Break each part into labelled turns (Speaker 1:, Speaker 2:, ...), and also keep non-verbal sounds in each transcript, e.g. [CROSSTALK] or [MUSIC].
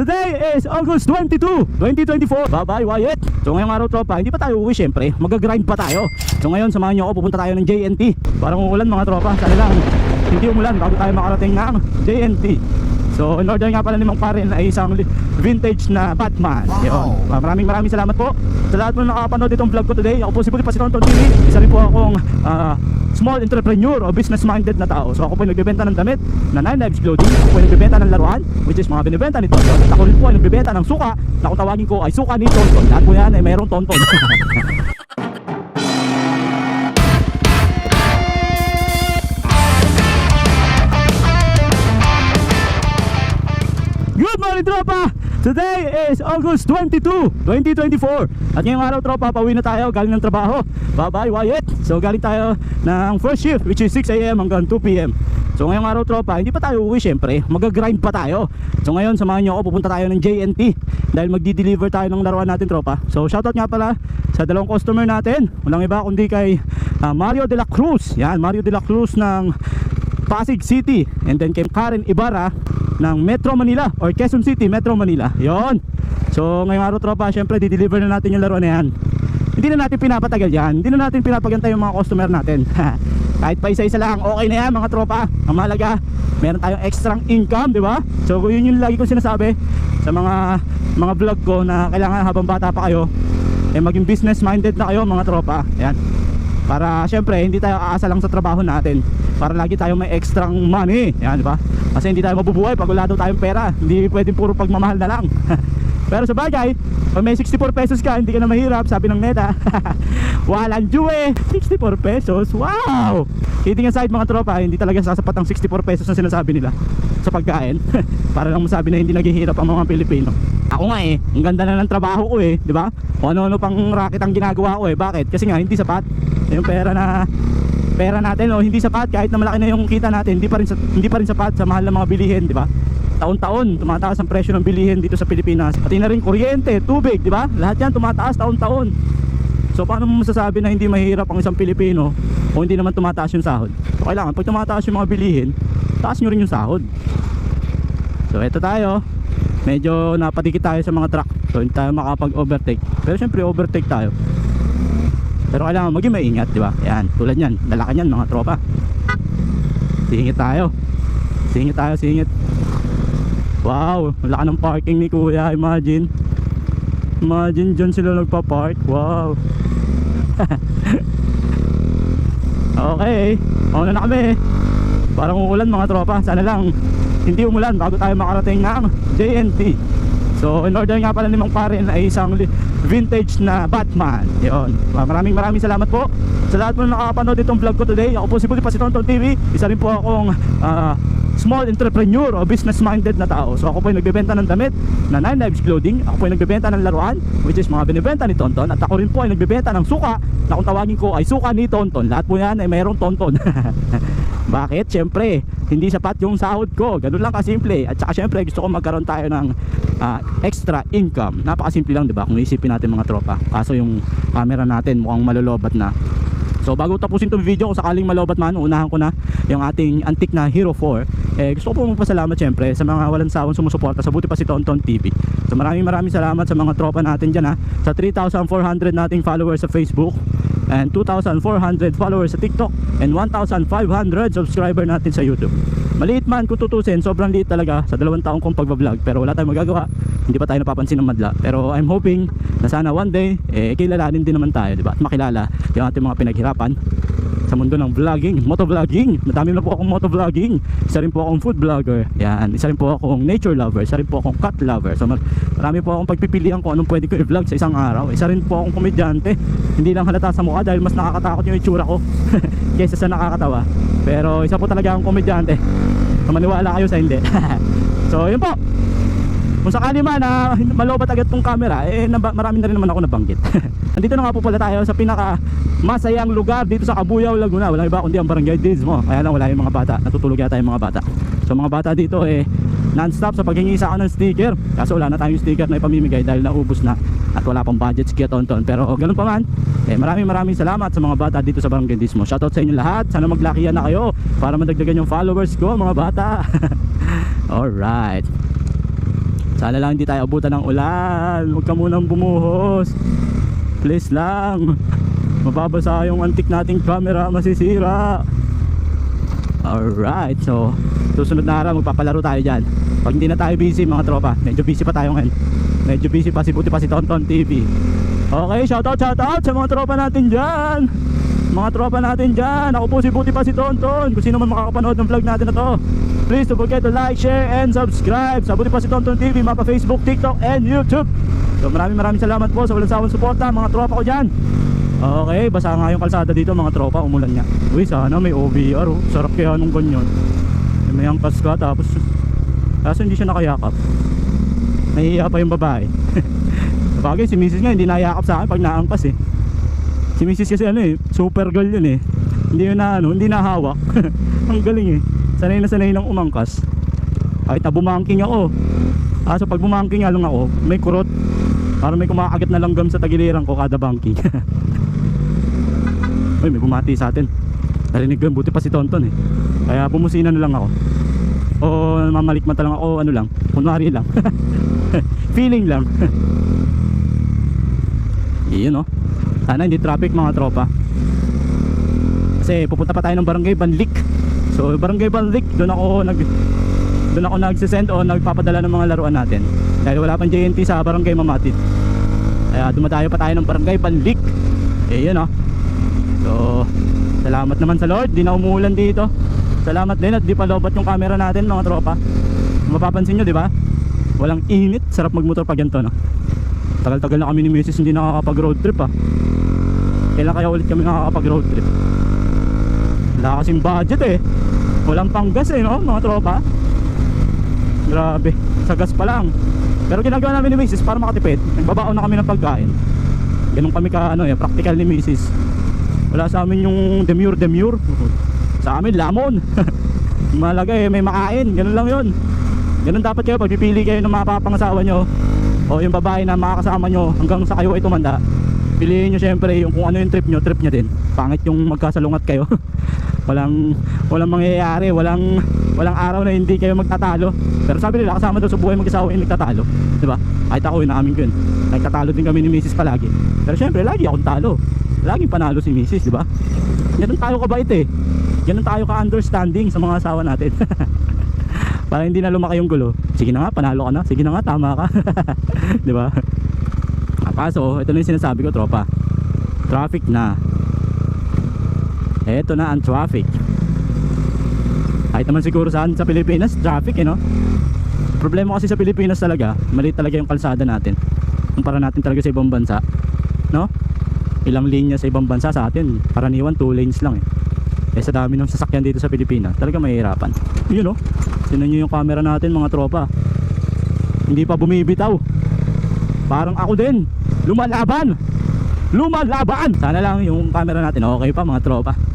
Speaker 1: Today is August 22, 2024. Bye-bye, Wyatt. So ngayong araw, tropa, hindi pa tayo uwi, syempre. Mag-grind pa tayo. So ngayon, samahan nyo ako, pupunta tayo ng JNT. Parang umulan, mga tropa. Sana lang, hindi umulan bago tayo makarating ng JNT. So, in order nga pala ni Mang Parin ay isang vintage na Batman. Yun. Maraming maraming salamat po sa lahat po na nakapanood itong vlog ko today. Ako po si Puti Pasitonton TV. Isa rin po akong ah, small entrepreneur o business-minded na tao. So ako po ay nagbebenta ng damit na Nine Lives Clothing. Ako po nagbebenta ng laruan, which is mga binibenta ni Tonton. At ako rin po ay nagbebenta ng suka na kung tawagin ko ay suka ni Tonton. Lahat po yan ay mayroong Tonton. [LAUGHS] Good morning tropa! Today is August 22, 2024 At ngayong araw tropa, pauwi na tayo galing ng trabaho. Bye bye Wyatt. So galing tayo ng first shift which is 6am hanggang 2pm So ngayong araw tropa, hindi pa tayo uwi syempre. Mag-grind pa tayo. So ngayon samahan nyo ako, pupunta tayo ng JNT Dahil magdi-deliver tayo ng laruan natin tropa. So shoutout nga pala sa dalawang customer natin. Walang iba kundi kay ah, Mario de la Cruz. Yan, Mario de la Cruz ng Pasig City. And then kay Karen Ibarra ng Metro Manila or Quezon City, Metro Manila. Yon. So ngayong araw tropa, syempre di-deliver na natin yung laruan na yan. Hindi na natin pinapatagal yan. Hindi na natin pinapagantay yung mga customer natin. [LAUGHS] Kahit pa isa-isa lang, okay na yan mga tropa. Ang mahalaga, meron tayong extra income, di ba? So yun yung lagi kong sinasabi sa mga mga vlog ko na kailangan habang bata pa kayo, eh maging business minded na kayo mga tropa. Yan. Para syempre hindi tayo aasa lang sa trabaho natin Para lagi tayo may extra money. Yan di ba? Kasi hindi tayo mabubuhay pag wala daw tayong pera. Hindi pwedeng puro pagmamahal na lang. [LAUGHS] Pero sa bagay Pag may 64 pesos ka hindi ka na mahirap Sabi ng neta [LAUGHS] Walang juwe. 64 pesos? Wow! Kidding aside mga tropa Hindi talaga sasapat ang 64 pesos na sinasabi nila Sa pagkain. [LAUGHS] Para lang masabi na hindi naghihirap ang mga Pilipino. Ako nga eh, ang ganda na ng trabaho ko eh, di ba? Kung ano-ano pang racket ang ginagawa ko eh. Bakit? Kasi nga hindi sapat. Yung pera na pera natin oh, hindi sapat kahit na malaki na yung kita natin, hindi pa rin hindi pa rin sapat sa mahal ng mga bilihin, di ba? Taon-taon tumataas ang presyo ng bilihin dito sa Pilipinas. Pati na rin kuryente, tubig, di ba? Lahat 'yan tumataas taon-taon. So paano mo masasabi na hindi mahirap ang isang Pilipino kung hindi naman tumataas yung sahod? So kailangan pag tumataas yung mga bilihin, taas nyo rin yung sahod. So eto tayo. Medyo napatikit tayo sa mga truck. So hindi tayo makapag-overtake. Pero syempre overtake tayo. Pero kailangan maging maingat, di ba? Yan, tulad yan. Dalakan yan mga tropa. Singit tayo. Singit tayo, singit. Wow, wala ng parking ni kuya. Imagine. Imagine dyan sila nagpa-park. Wow. [LAUGHS] okay. Mauna na kami. Parang umulan mga tropa. Sana lang hindi umulan bago tayo makarating ng JNT. So in order nga pala ni Mang Parin ay isang vintage na Batman. Yun. Maraming maraming salamat po sa lahat po na nakapanood itong vlog ko today. Ako po si Puti Pasitonton TV. Isa rin po akong ah, small entrepreneur o business minded na tao. So ako po ay nagbebenta ng damit na Nine Lives Clothing. Ako po ay nagbebenta ng laruan which is mga binibenta ni Tonton. At ako rin po ay nagbebenta ng suka na kung tawagin ko ay suka ni Tonton. Lahat po yan ay mayroong Tonton. [LAUGHS] Bakit? Siyempre, hindi sapat yung sahod ko. Ganun lang kasimple. At saka siyempre, gusto ko magkaroon tayo ng ah, extra income. Napakasimple lang, di ba? Kung isipin natin mga tropa. Kaso yung camera natin mukhang malolobat na. So bago tapusin itong video, kung sakaling malobat man, unahan ko na yung ating antique na Hero 4. Eh, gusto ko po magpasalamat syempre sa mga walang sawang sumusuporta sa buti pa si Tonton TV. So maraming maraming salamat sa mga tropa natin dyan ha. Sa 3,400 nating followers sa Facebook and 2,400 followers sa TikTok and 1,500 subscriber natin sa YouTube. Maliit man kung tutusin, sobrang liit talaga sa dalawang taong kong pagbablog pero wala tayong magagawa. Hindi pa tayo napapansin ng madla. Pero I'm hoping na sana one day eh kilalanin din naman tayo, di ba? At makilala yung ating mga pinaghirapan sa mundo ng vlogging, motovlogging. Madami na po akong motovlogging. Isa rin po akong food vlogger. Yan, isa rin po akong nature lover, isa rin po akong cat lover. So mar- marami po akong pagpipilian kung anong pwede ko i-vlog sa isang araw. Isa rin po akong komedyante. Hindi lang halata sa mukha dahil mas nakakatakot yung itsura ko [LAUGHS] kaysa sa nakakatawa. Pero isa po talaga akong komedyante. So maniwala kayo sa hindi. [LAUGHS] so yun po. Kung sakali man na malobat agad tong camera, eh marami na rin naman ako nabanggit. [LAUGHS] Andito na nga po pala tayo sa pinaka masayang lugar dito sa Cabuyao, Laguna. Walang iba kundi ang Barangay Dismo. Kaya lang wala yung mga bata. Natutulog yata yung mga bata. So mga bata dito eh non-stop sa paghingi sa akin ng sticker. Kaso wala na tayong sticker na ipamimigay dahil naubos na at wala pang budget si Tonton. Pero ganun pa man, eh maraming maraming salamat sa mga bata dito sa Barangay Dismo. Shoutout sa inyo lahat. Sana maglakihan na kayo para madagdagan yung followers ko mga bata. [LAUGHS] Alright. Sana lang hindi tayo abutan ng ulan. Huwag ka munang bumuhos. Please lang. Mababasa yung antik nating camera, masisira. Alright, so susunod na araw magpapalaro tayo dyan. Pag hindi na tayo busy mga tropa, medyo busy pa tayo ngayon. Medyo busy pa si Buti pa si Tonton TV. Okay, shoutout, shoutout sa mga tropa natin dyan. Mga tropa natin dyan. Ako po si Buti pa si Tonton. Kung sino man makakapanood ng vlog natin na to. Please don't forget to like, share, and subscribe sa Buti pa si Tonton TV, mapa Facebook, TikTok, and YouTube. So maraming maraming salamat po sa walang sawang suporta mga tropa ko dyan. Okay, basa nga yung kalsada dito mga tropa, umulan nga. Uy, sana may OBR oh. Sarap kaya nung ganyan. May angkas ka tapos kaso hindi siya nakayakap. Nahihiya pa yung babae. [LAUGHS] Bagay si Mrs. nga hindi nayakap sa akin pag naangkas eh. Si Mrs. kasi ano eh, super girl yun eh. Hindi yun na ano, hindi nahawak. [LAUGHS] Ang galing eh. Sanay na sanay lang umangkas. Kahit na bumangking ako. Kaso pag bumangking lang ako, may kurot. Para may kumakagat na langgam sa tagiliran ko kada banking. [LAUGHS] Uy, may bumati sa atin. Narinig ko yun, buti pa si Tonton eh. Kaya bumusina na lang ako. O mamalikmata lang ako, ano lang, kunwari lang. [LAUGHS] Feeling lang. [LAUGHS] Iyon oh. Sana hindi traffic mga tropa. Kasi pupunta pa tayo ng Barangay Banlik. So Barangay Banlik, doon ako nag doon ako nagsisend o nagpapadala ng mga laruan natin. Dahil wala pang JNT sa Barangay Mamatid. Kaya dumadayo pa tayo ng Barangay Banlik. Eh yun oh. So, salamat naman sa Lord, di na umuulan dito. Salamat din at di pa lobat yung camera natin mga tropa. Mapapansin nyo, di ba? Walang init, sarap magmotor pag ganito, no? Tagal-tagal na kami ni Mrs. hindi nakakapag road trip, ah. Kailan kaya ulit kami nakakapag road trip? Wala kasing budget, eh. Walang panggas, eh, no? Mga tropa. Grabe, sa gas pa lang. Pero ginagawa namin ni Mrs. para makatipid. Nagbabaon na kami ng pagkain. Ganun kami ka, ano, eh, practical ni Mrs. Wala sa amin yung demure demure. Sa amin lamon. [LAUGHS] Malaga eh may makain, ganun lang 'yon. Ganun dapat kayo pag pipili kayo ng mapapangasawa nyo o yung babae na makakasama nyo hanggang sa kayo ay tumanda. Piliin nyo syempre yung kung ano yung trip nyo, trip nyo din. Pangit yung magkasalungat kayo. [LAUGHS] walang walang mangyayari, walang walang araw na hindi kayo magtatalo. Pero sabi nila kasama daw sa buhay mag-asawa yung nagtatalo, 'di ba? Kahit ako inaamin ko yun. Nagtatalo din kami ni Mrs. palagi. Pero syempre lagi akong talo. Laging panalo si Mrs. 'di ba? Ganun tayo kabait eh. Ganun tayo ka-understanding sa mga asawa natin. [LAUGHS] Para hindi na lumaki yung gulo. Sige na nga, panalo ka na. Sige na nga, tama ka. [LAUGHS] 'Di ba? Ah, Kaso, ito na yung sinasabi ko, tropa. Traffic na. Ito na ang traffic. Kahit naman siguro saan sa Pilipinas, traffic eh no? Problema kasi sa Pilipinas talaga, maliit talaga yung kalsada natin. Kumpara natin talaga sa ibang bansa. No? Ilang linya sa ibang bansa sa atin, karaniwan 2 lanes lang eh. Eh sa dami ng sasakyan dito sa Pilipinas, talaga mahihirapan. Yun no? Tinan nyo yung camera natin mga tropa. Hindi pa bumibitaw. Parang ako din. Lumalaban! Lumalaban! Sana lang yung camera natin okay pa mga tropa.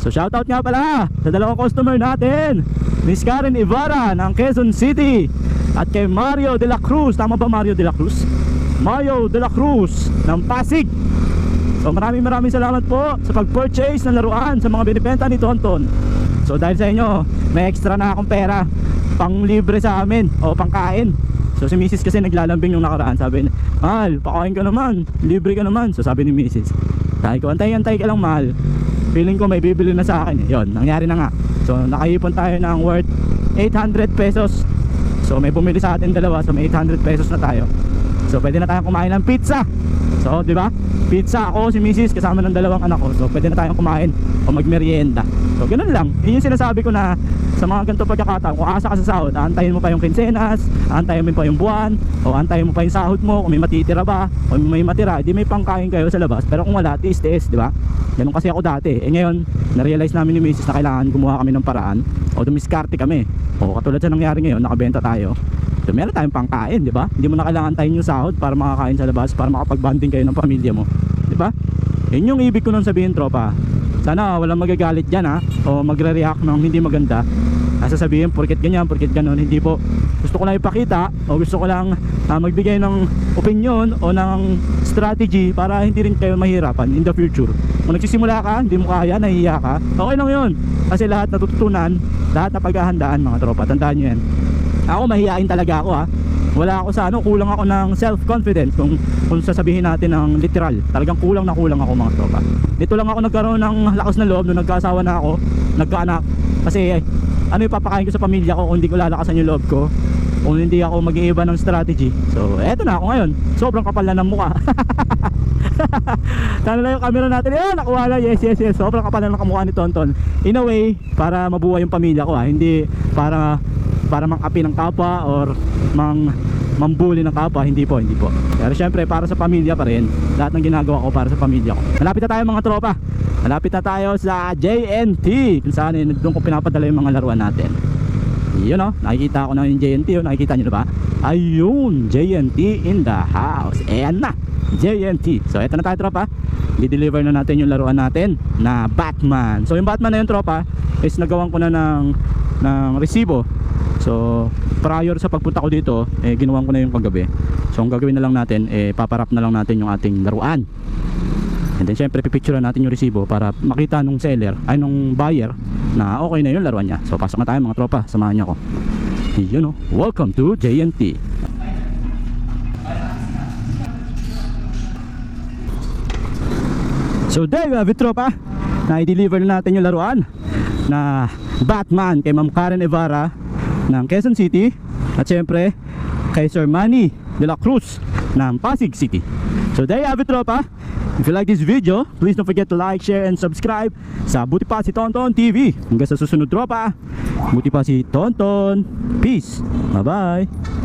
Speaker 1: So shoutout nga pala sa dalawang customer natin. Miss Karen Ibarra ng Quezon City At kay Mario de la Cruz. Tama ba Mario de la Cruz? Mario de la Cruz ng Pasig. So maraming maraming salamat po sa pag-purchase ng laruan sa mga binibenta ni Tonton. So dahil sa inyo may extra na akong pera. Pang libre sa amin o pang kain So si Mrs. kasi naglalambing yung nakaraan. Sabi niya, Mahal, pakain ka naman. Libre ka naman. So sabi ni Mrs. Sabi ko, antay-antay ka lang mahal feeling ko may bibili na sa akin. Yon nangyari na nga. So nakaipon tayo ng worth 800 pesos. So may bumili sa atin dalawa. So may 800 pesos na tayo. So pwede na tayong kumain ng pizza. So di ba? Pizza ako si Mrs. kasama ng dalawang anak ko. So pwede na tayong kumain o magmerienda. So ganun lang. Yun yung sinasabi ko na sa mga ganito pagkakataon kung asa ka sa sahod aantayin mo pa yung kinsenas aantayin mo pa yung buwan o aantayin mo pa yung sahod mo kung may matitira ba o may matira di may pangkain kayo sa labas pero kung wala tiis-tiis di ba? Ganun kasi ako dati. Eh ngayon na-realize namin ni Mrs. na kailangan gumawa kami ng paraan o dumiskarte kami. O katulad sa nangyari ngayon nakabenta tayo. So meron tayong pangkain di ba? Hindi mo na kailangan tayo yung sahod para makakain sa labas para makapag-bonding kayo ng pamilya mo di ba? Yun yung ibig ko nun sabihin tropa sana walang magagalit dyan ha? O magre-react ng hindi maganda. Asa sabihin porket ganyan, porket ganon hindi po. Gusto ko lang ipakita o gusto ko lang ah, magbigay ng opinion o ng strategy para hindi rin kayo mahirapan in the future. Kung nagsisimula ka, hindi mo kaya, nahihiya ka okay lang yun. Kasi lahat natututunan lahat na paghahandaan mga tropa, tandaan nyo yan. Ako mahihain talaga ako ha wala ako sa ano, kulang ako ng self-confidence kung, kung sasabihin natin ng literal. Talagang kulang na kulang ako mga tropa. Dito lang ako nagkaroon ng lakas na loob nung nagkasawa na ako, nagkaanak. Kasi eh, ano yung papakain ko sa pamilya ko kung hindi ko lalakasan yung loob ko kung hindi ako mag-iiba ng strategy so eto na ako ngayon sobrang kapal na ng mukha [LAUGHS] Talo na yung camera natin. Ayun, nakuha na. Yes, yes, yes. Sobrang kapal na ng kamukha ni Tonton. In a way, para mabuhay yung pamilya ko ha. Hindi para para mang-api ng kapwa or mang mambuli ng kapwa. Hindi po, hindi po. Pero syempre, para sa pamilya pa rin. Lahat ng ginagawa ko para sa pamilya ko. Malapit na tayo mga tropa. Malapit na tayo sa JNT. Kung saan eh, doon ko pinapadala yung mga laruan natin. Yun o, nakikita ko na yung JNT o, nakikita nyo na ba? Ayun, JNT in the house. Ayan na, JNT. So, eto na tayo tropa. I-deliver na natin yung laruan natin na Batman. So, yung Batman na yun tropa is nagawan ko na ng, ng resibo. So, prior sa pagpunta ko dito, eh, ginawan ko na yung kagabi. So, ang gagawin na lang natin, eh, paparap na lang natin yung ating laruan. And then syempre pipicture natin yung resibo para makita nung seller ay nung buyer na okay na yung laruan niya. So pasok na tayo mga tropa, samahan niyo ako. Yun oh, welcome to JNT. So there you have it tropa. Na i-deliver na natin yung laruan na Batman kay Ma'am Karen Evara ng Quezon City at syempre kay Sir Manny de la Cruz ng Pasig City. So there you have it tropa. If you like this video, please don't forget to like, share, and subscribe sa Buti Pa si Tonton TV. Hanggang sa susunod tropa. Buti Pa si Tonton. Peace. Bye-bye.